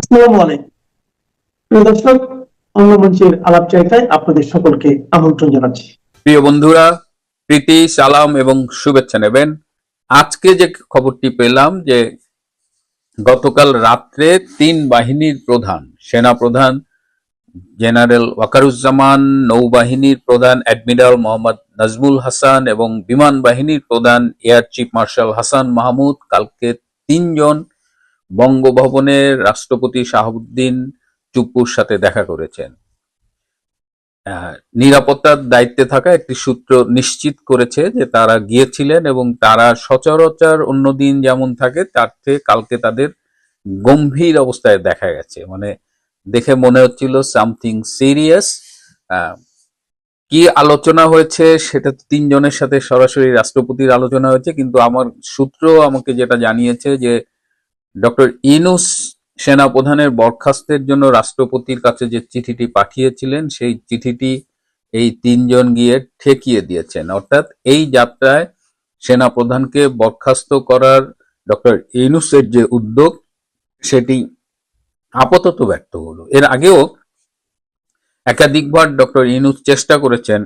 আসসালামু আলাইকুম। প্রিয় দর্শক, অন্য মঞ্চের আলাপ চাইতায় আপনাদের সকলকে আমন্ত্রণ জানাচ্ছি। প্রিয় বন্ধুরা, প্রীতি, সালাম এবং শুভেচ্ছা নেবেন। আজকে যে খবরটি পেলাম যে গতকাল রাত্রে তিন বাহিনীর প্রধান, সেনা প্রধান, জেনারেল ওয়াকারুজ্জামান, নৌবাহিনীর প্রধান, অ্যাডমিরাল মোহাম্মদ নাজমুল হাসান এবং বিমান বাহিনীর প্রধান, air chief marshal Hasan Mahmud, কালকে তিনজন বঙ্গভবনের রাষ্ট্রপতি শাহাবুদ্দিন চুপ্পুর সাথে দেখা করেছেন। নিরাপত্তার দায়িত্বে থাকা একটি সূত্র নিশ্চিত করেছে যে তারা গিয়েছিলেন এবং তারা সচরাচর অন্যদিন যেমন থাকে, তার থেকে কালকে তাদের গম্ভীর অবস্থায় দেখা গেছে। মানে দেখে মনে হচ্ছিল সামথিং সিরিয়াস। কি আলোচনা হয়েছে সেটা তো তিনজনের সাথে সরাসরি রাষ্ট্রপতির আলোচনা হয়েছে, কিন্তু আমার সূত্র আমাকে যেটা জানিয়েছে যে ডক্টর ইনুস সেনাপ্রধানের বরখাস্তের জন্য রাষ্ট্রপতির কাছে যে চিঠিটি পাঠিয়েছিলেন, সেই চিঠিটি এই তিনজন গিয়ে ঠেকিয়ে দিয়েছেন। অর্থাৎ এই যাত্রায় সেনাপ্রধানকে বরখাস্ত করার ডক্টর ইনুসের যে উদ্যোগ, সেটি আপাতত ব্যর্থ হলো। এর আগেও একাধিকবার ডক্টর ইনুস চেষ্টা করেছেন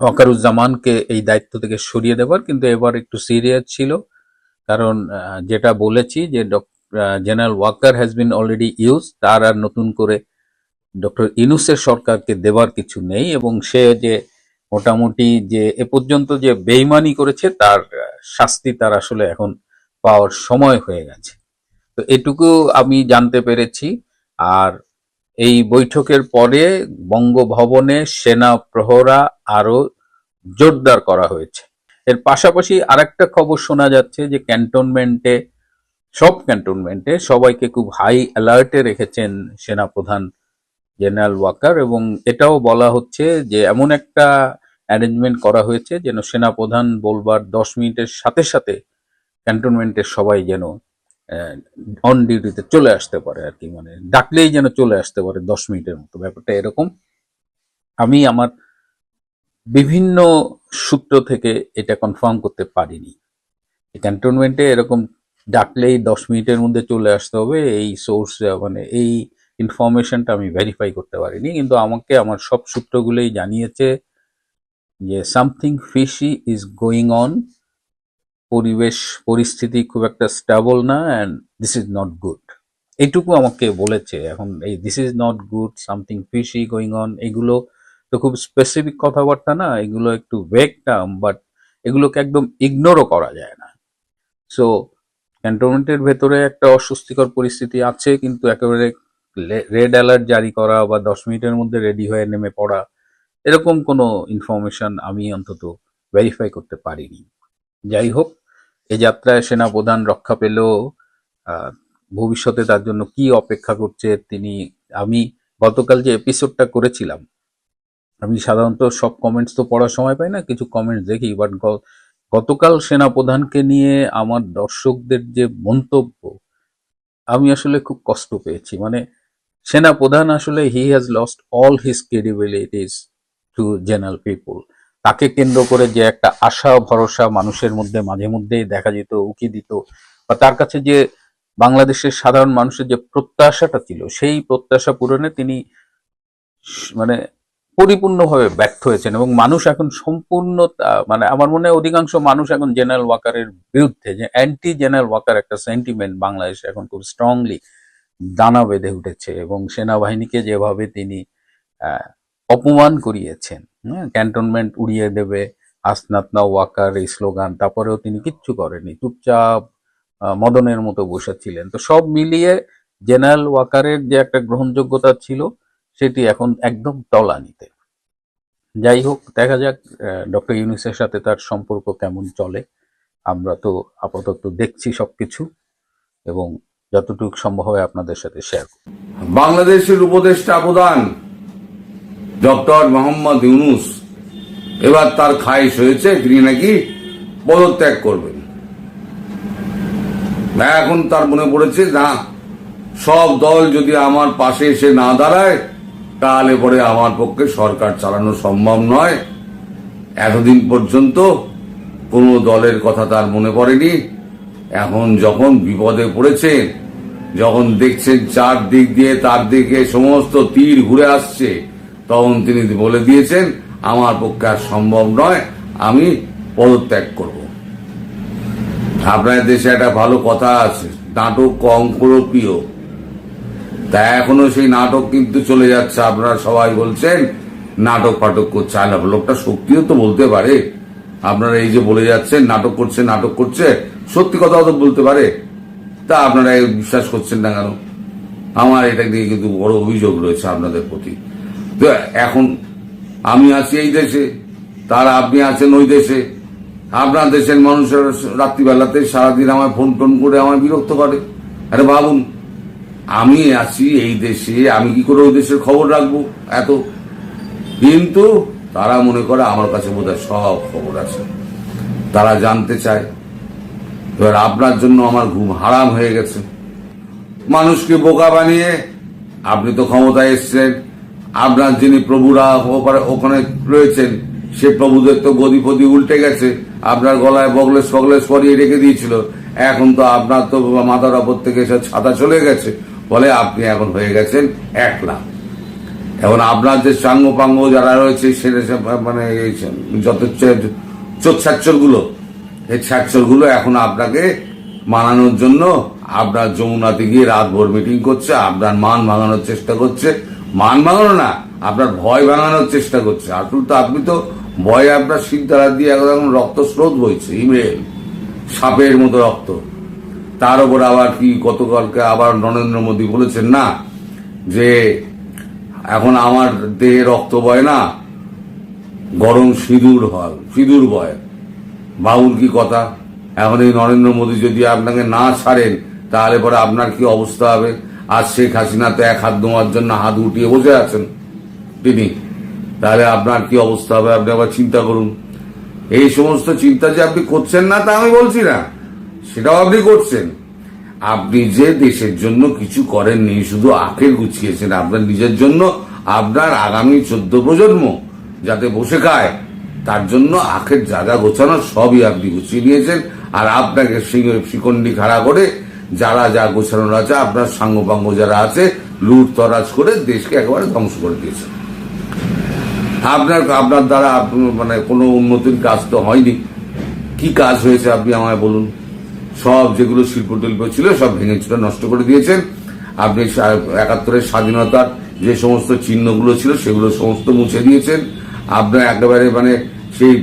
ওয়াকারুজ্জামানকে এই দায়িত্ব থেকে সরিয়ে দেবার, কিন্তু এবার একটু সিরিয়াস ছিল। কারণ যেটা বলেছি যে general Waker has been already use তার আর নতুন করে ডক্টর ইনুসের সরকারকে দেবার কিছু নেই এবং সে যে মোটামুটি যে এ পর্যন্ত যে বেইমানি করেছে, তার শাস্তি তার আসলে এখন পাওয়ার সময় হয়ে গেছে। তো এটুকু আমি জানতে পেরেছি। আর এই বৈঠকের পরে বঙ্গভবনে সেনা প্রহরা আরও জোরদার করা হয়েছে। এর পাশাপাশি আরেকটা খবর শোনা যাচ্ছে যে ক্যান্টনমেন্টে, সব ক্যান্টনমেন্টে সবাইকে খুব হাই অ্যালার্টে রেখেছেন সেনাপ্রধান জেনারেল ওয়াকার এবং এটাও বলা হচ্ছে যে এমন একটা অ্যারেঞ্জমেন্ট করা হয়েছে যেন সেনাপ্রধান বলবার দশ মিনিটের সাথে সাথে ক্যান্টনমেন্টের সবাই যেন অন ডিউটিতে চলে আসতে পারে আর কি মানে ডাকলেই যেন চলে আসতে পারে দশ মিনিটের মতো। ব্যাপারটা এরকম। আমি আমার বিভিন্ন সূত্র থেকে এটা কনফার্ম করতে পারিনি। ক্যান্টনমেন্টে এরকম ডাকলেই দশ মিনিটের মধ্যে চলে আসতে হবে, এই সোর্স মানে এই ইনফরমেশনটা আমি ভেরিফাই করতে পারিনি। কিন্তু আমাকে আমার সব সূত্রগুলোই জানিয়েছে যে something fishy is going on পরিবেশ, পরিস্থিতি খুব একটা স্টেবল না and this is not good এইটুকু আমাকে বলেছে। এখন এই this is not good something fishy going on এগুলো তো খুব স্পেসিফিক কথাবার্তা না, এগুলো একটু ভেক টার্ম বাট এগুলোকে একদম ইগনোরও করা যায় না। সো ক্যান্টনমেন্টের ভেতরে একটা অস্বস্তিকর পরিস্থিতি আছে, কিন্তু একেবারে রেড অ্যালার্ট জারি করা বা দশ মিনিটের মধ্যে রেডি হয়ে নেমে পড়া, এরকম কোনো ইনফরমেশন আমি অন্তত ভেরিফাই করতে পারিনি। যাই হোক, এ যাত্রায় সেনাপ্রধান রক্ষা পেলেও ভবিষ্যতে তার জন্য কি অপেক্ষা করছে তিনি, আমি গতকাল যে এপিসোডটা করেছিলাম আমি সাধারণত সব কমেন্টস তো পড়ার সময় পাই না, কিছু কমেন্টস দেখি বাট গতকাল সেনাপ্রধানকে নিয়ে আমার দর্শকদের যে মন্তব্য, আমি আসলে খুব কষ্ট পেয়েছি। মানে সেনাপ্রধান আসলে he has lost all his credibilities to general people তাকে কেন্দ্র করে যে একটা আশা, ভরসা মানুষের মধ্যে মাঝে মধ্যেই দেখা যেত, উকি দিত। বা তার কাছে যে বাংলাদেশের সাধারণ মানুষের যে প্রত্যাশাটা ছিল, সেই প্রত্যাশা পূরণে তিনি মানে পরিপূর্ণভাবে ব্যর্থ হয়েছেন এবং মানুষ এখন সম্পূর্ণ মানে আমার মনে হয় অধিকাংশ মানুষ এখন জেনারেল ওয়াকারের বিরুদ্ধে, যে অ্যান্টি জেনারেল ওয়াকার একটা সেন্টিমেন্ট বাংলাদেশে এখন খুব স্ট্রংলি দানা বেঁধে উঠেছে এবং সেনাবাহিনীকে যেভাবে তিনি অপমান করিয়েছেন ক্যান্টনমেন্ট উড়িয়ে দেবে আসনাত না ওয়াকার এই স্লোগান, তারপরেও তিনি কিচ্ছু করেনি চুপচাপ মদনের মতো বসেছিলেন তো সব মিলিয়ে জেনারেল ওয়াকারের যে একটা গ্রহণযোগ্যতা ছিল সেটি এখন একদম তলানিতে। যাই হোক, দেখা যাক ডক্টর ইউনুসের সাথে তার সম্পর্ক কেমন চলে। আমরা তো আপাতত দেখছি সবকিছু এবং যতটুকু সম্ভব হয় আপনাদের সাথে শেয়ার করব। বাংলাদেশের উপদেষ্টা প্রধান ডক্টর মোহাম্মদ ইউনুস এবার তার খাইশ হয়েছে, তিনি নাকি পদত্যাগ করবেন। এখন তার মনে পড়েছে, না, সব দল যদি আমার পাশে এসে না দাঁড়ায় তাহলে পরে আমার পক্ষে সরকার চালানো সম্ভব নয়। এতদিন পর্যন্ত কোনো দলের কথা তার মনে পড়েনি। এখন যখন বিপদে পড়েছে, যখন দেখছেন চার দিক দিয়ে তার দিকে সমস্ত তীর ঘুরে আসছে, তখন তিনি বলে দিয়েছেন, আমার পক্ষে আর সম্ভব নয়, আমি পদত্যাগ করব। আপনার দেশে একটা ভালো কথা আছে, নাটক কম তা এখনও সেই নাটক কিন্তু চলে যাচ্ছে। আপনারা সবাই বলছেন, নাটক ফাটক করছে। আর লোকটা সত্যিও তো বলতে পারে। আপনারা এই যে বলে যাচ্ছেন, নাটক করছে নাটক করছে, সত্যি কথাও তো বলতে পারে। তা আপনারা বিশ্বাস করছেন না কেন? আমার এটা নিয়ে কিন্তু বড় অভিযোগ রয়েছে আপনাদের প্রতি। তো এখন আমি আছি এই দেশে, তার আপনি আছেন ওই দেশে। আপনার দেশের মানুষের রাত্রিবেলাতে সারাদিন আমায় ফোন টোন করে আমায় বিরক্ত করে। আরে ভাবুন আমি আছি এই দেশে, আমি কি করে ওই দেশের খবর রাখব? এত। কিন্তু তারা মনে করে আমার কাছে বোধহয় সব খবর আছে। তারা জানতে চায়। এবার আপনার জন্য আমার ঘুম হারাম হয়ে গেছে। মানুষকে বোকা বানিয়ে আপনি তো ক্ষমতায় এসছেন আপনার যিনি প্রভুরা ওখানে রয়েছেন, সে প্রভুদের তো গদি ফদি উল্টে গেছে। আপনার গলায় বগলেস ফগলেস পরিয়ে রেখে দিয়েছিল। এখন তো আপনার তো মাথার ওপর থেকে সব ছাতা চলে গেছে। ফলে আপনি এখন হয়ে গেছেন একলা। এখন আপনার যে সাঙ্গ পাঙ্গ যারা রয়েছে সেটা মানে যত চোচ্ছাচ্ছরগুলো, এই ছাচ্ছরগুলো এখন আপনাকে মানানোর জন্য আপনার যমুনাতে গিয়ে রাত ভোর মিটিং করছে, আপনার মান ভাঙানোর চেষ্টা করছে। মান ভাঙানো না, আপনার ভয় ভাঙানোর চেষ্টা করছে। আসল তো আপনি তো ভয়ে আপনার শিরদারা দিয়ে একদম রক্ত স্রোত বইছে ইমেল সাপের মতো রক্ত। তার উপর আবার কি গতকালকে আবার নরেন্দ্র মোদী বলেছেন? না, যে এখন আমার দেহে রক্ত বয় না, গরম সিঁদুর হয়, সিঁদুর বয়। বাউল কি কথা? এখন এই নরেন্দ্র মোদী যদি আপনাকে না ছাড়েন, তাহলে পরে আপনার কি অবস্থা হবে? আর শেখ হাসিনা তো এক হাত দোয়ার জন্য হাত উঠিয়ে বসে আছেন তিনি। তাহলে আপনার কি অবস্থা হবে? আপনি আবার চিন্তা করুন। এই সমস্ত চিন্তা যে আপনি করছেন না, তা আমি বলছি না। সেটাও আপনি করছেন। আপনি যে দেশের জন্য কিছু করেননি, শুধু আখের গুছিয়েছেন, আপনার নিজের জন্য, আপনার আগামী চোদ্দ প্রজন্ম যাতে বসে খায়, তার জন্য আখের যা যা গোছানো সবই আপনি গুছিয়ে নিয়েছেন। আর আপনাকে শিকন্ডি খাড়া করে যারা যা গোছানোর আছে, আপনার সাঙ্গপাঙ্গ যারা আছে, লুট তরাজ করে দেশকে একেবারে ধ্বংস করে দিয়েছে আপনার আপনার দ্বারা মানে কোনো উন্নতির কাজ তো হয়নি। কি কাজ হয়েছে আপনি আমায় বলুন? সব যেগুলো শিল্প টিল্প ছিল, সব ভেঙে চুরে নষ্ট করে দিয়েছেন। আপনি একাত্তরের স্বাধীনতার যে সমস্ত চিহ্নগুলো ছিল, সেগুলো সমস্ত মুছে দিয়েছেন। আপনার একেবারে মানে সেই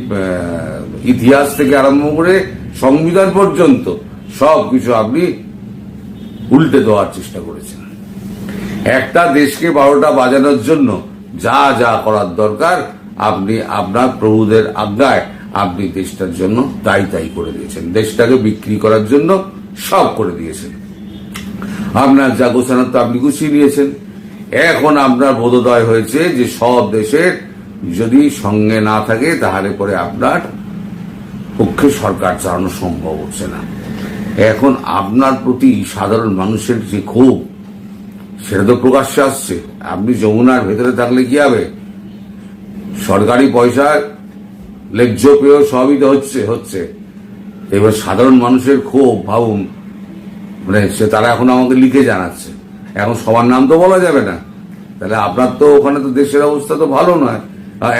ইতিহাস থেকে আরম্ভ করে সংবিধান পর্যন্ত সব কিছু আপনি উল্টে দেওয়ার চেষ্টা করেছেন। একটা দেশকে বারোটা বাজানোর জন্য যা যা করার দরকার, আপনি আপনার প্রভুদের আজ্ঞায় আপনি দেশটার জন্য তাই তাই করে দিয়েছেন। দেশটাকে বিক্রি করার জন্য সব করে দিয়েছেন। আপনার যা গোছানোর তো আপনি গুছিয়ে নিয়েছেন। এখন আপনার বোধোদয় হয়েছে যে সব দেশের যদি সঙ্গে না থাকে, তাহলে পরে আপনার পক্ষে সরকার চালানো সম্ভব হচ্ছে না। এখন আপনার প্রতি সাধারণ মানুষের যে ক্ষোভ, সেটা তো প্রকাশ্যে আসছে। আপনি যমুনার ভেতরে থাকলে কি হবে? সরকারি পয়সা লেজ্জ পেয়েও সবই তো হচ্ছে হচ্ছে। এবার সাধারণ মানুষের ক্ষোভ, ভাবুন। মানে সে তারা এখন আমাকে লিখে জানাচ্ছে। এখন সবার নাম তো বলা যাবে না। তাহলে আপনার তো ওখানে তো দেশের অবস্থা তো ভালো নয়।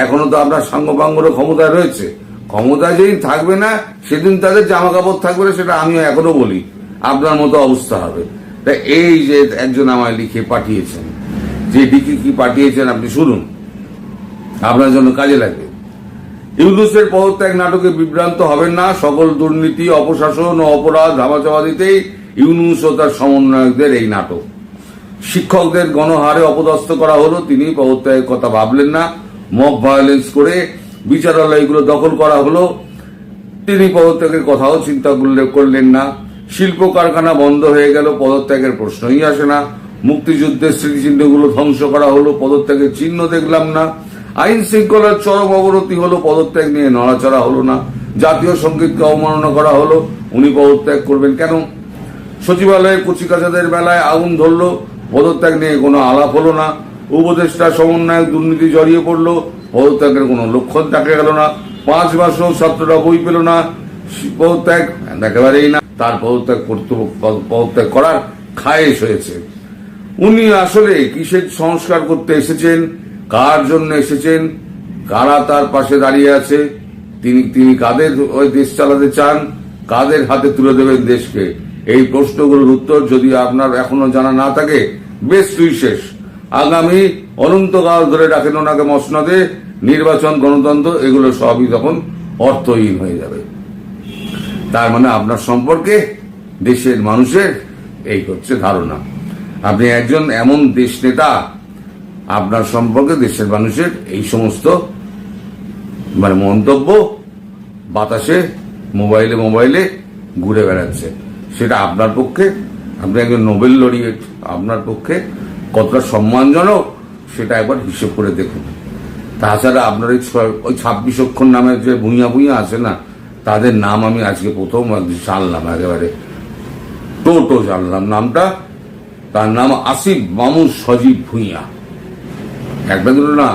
এখনও তো আপনার সাঙ্গপাঙ্গরও ক্ষমতায় রয়েছে। ক্ষমতা যেদিন থাকবে না, সেদিন তাদের জামা কাপড় থাকবে না, সেটা আমিও এখনও বলি। আপনার মতো অবস্থা হবে। তা এই যে একজন আমায় লিখে পাঠিয়েছেন, যে লিখে কি পাঠিয়েছেন আপনি শুনুন। আপনার জন্য কাজে লাগবে। ইউনুসের পদত্যাগ নাটকে বিভ্রান্ত হবেন না। সকল দুর্নীতি, অপশাসন ও অপরাধ ধামাচাপাদিতেই ইউনুস ও তার সমন্বয়কদের এই নাটক। শিক্ষকদের গণহারে অপদস্থ করা হলো। তিনি পদত্যাগের কথা ভাবলেন না। মব ভায়োলেন্স করে বিচারালয়গুলো দখল করা হলো। তিনি পদত্যাগের কথাও চিন্তা করলে করলেন না। শিল্প কারখানা বন্ধ হয়ে গেল। পদত্যাগের প্রশ্নই আসে না। মুক্তিযুদ্ধের স্মৃতিচিহ্নগুলো ধ্বংস করা হলো। পদত্যাগের চিহ্ন দেখলাম না। আইন শৃঙ্খলার চরম অবনতি হলো, পদত্যাগ নিয়ে নড়াচড়া হলো না। জাতীয় সঙ্গীতকে অবমাননা করা হলো, উনি পদত্যাগ করবেন কেন? সচিবালয়ে কচিকাচাদের বেলায় আগুন ধরলো, পদত্যাগ নিয়ে কোনো আলাপ হলো না। উপদেষ্টা সমন্বয়ক দুর্নীতি জড়িয়ে পড়ল, পদত্যাগের কোনো লক্ষণ দেখা গেল না। পাঁচ মাসও ছাত্ররা বই পেল না পদত্যাগ একেবারেই না। তার পদত্যাগ পদত্যাগ করার খায়েশ হয়েছে। উনি আসলে কিসের সংস্কার করতে এসেছেন? কার জন্য এসেছেন? কারা তার পাশে দাঁড়িয়ে আছে? তিনি তিনি কাদের ওই দেশ চালাতে চান? কাদের হাতে তুলে দেবেন দেশকে? এই প্রশ্নগুলোর উত্তর যদি আপনার এখনও জানা না থাকে, বেশ শেষ আগামী অনন্তকাল ধরে রাখেন ওনাকে মসনদে, নির্বাচন, গণতন্ত্র, এগুলো সবই তখন অর্থহীন হয়ে যাবে। তার মানে আপনার সম্পর্কে, দেশের মানুষের, এই হচ্ছে ধারণা। আপনি একজন এমন দেশ নেতা আপনার সম্পর্কে দেশের মানুষের এই সমস্ত মানে মন্তব্য বাতাসে মোবাইলে মোবাইলে ঘুরে বেড়াচ্ছে। সেটা আপনার পক্ষে, আপনি একজন নোবেল লরিয়েট, আপনার পক্ষে কতটা সম্মানজনক, সেটা একবার হিসেব করে দেখুন। তাছাড়া আপনার ওই ওই ছাব্বিশ অক্ষর নামের যে ভুঁইয়া ভুঁইয়া আছে না, তাদের নাম আমি আজকে প্রথম জানলাম একেবারে। টোটো জানলাম, নামটা, তার নাম আসিফ মামুন সজীব ভুঁইয়া। একটা দুটো না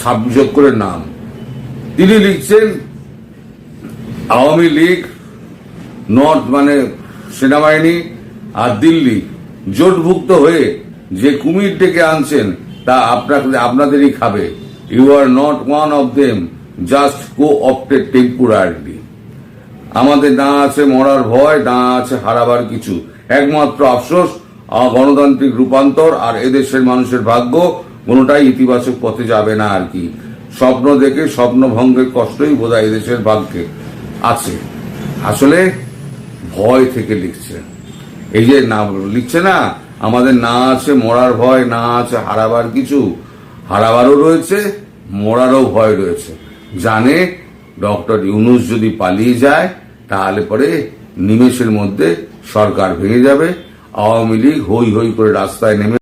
ছাব্বিশ অক্ষরের নাম। তিনি লিখছেন, আওয়ামী লীগ, নর্থ মানে সেনাবাহিনী আর দিল্লি জোটভুক্ত হয়ে যে কুমির ডেকে আনছেন, তা আপনাকে আপনাদেরই খাবে। You are not one of them just coopted temporarily আমাদের না আছে মরার ভয় না আছে হারাবার কিছু। একমাত্র আফসোস গণতান্ত্রিক রূপান্তর আর এদেশের মানুষের ভাগ্য কোনোটাই ইতিবাচক পথে যাবে না আর কি। স্বপ্ন দেখে স্বপ্ন ভঙ্গের কষ্টই বোধহয় এদেশের ভাগ্যে আছে। আসলে ভয় থেকে লিখছে। এই যে না লিখছে না, আমাদের না আছে মরার ভয়, না আছে হারাবার কিছু, হারাবারও রয়েছে, মরারও ভয় রয়েছে। জানে ডক্টর ইউনুস যদি পালিয়ে যায়, তাহলে পরে নিমেষের মধ্যে সরকার ভেঙে যাবে, আওয়ামী লীগ হই হই করে রাস্তায় নেমে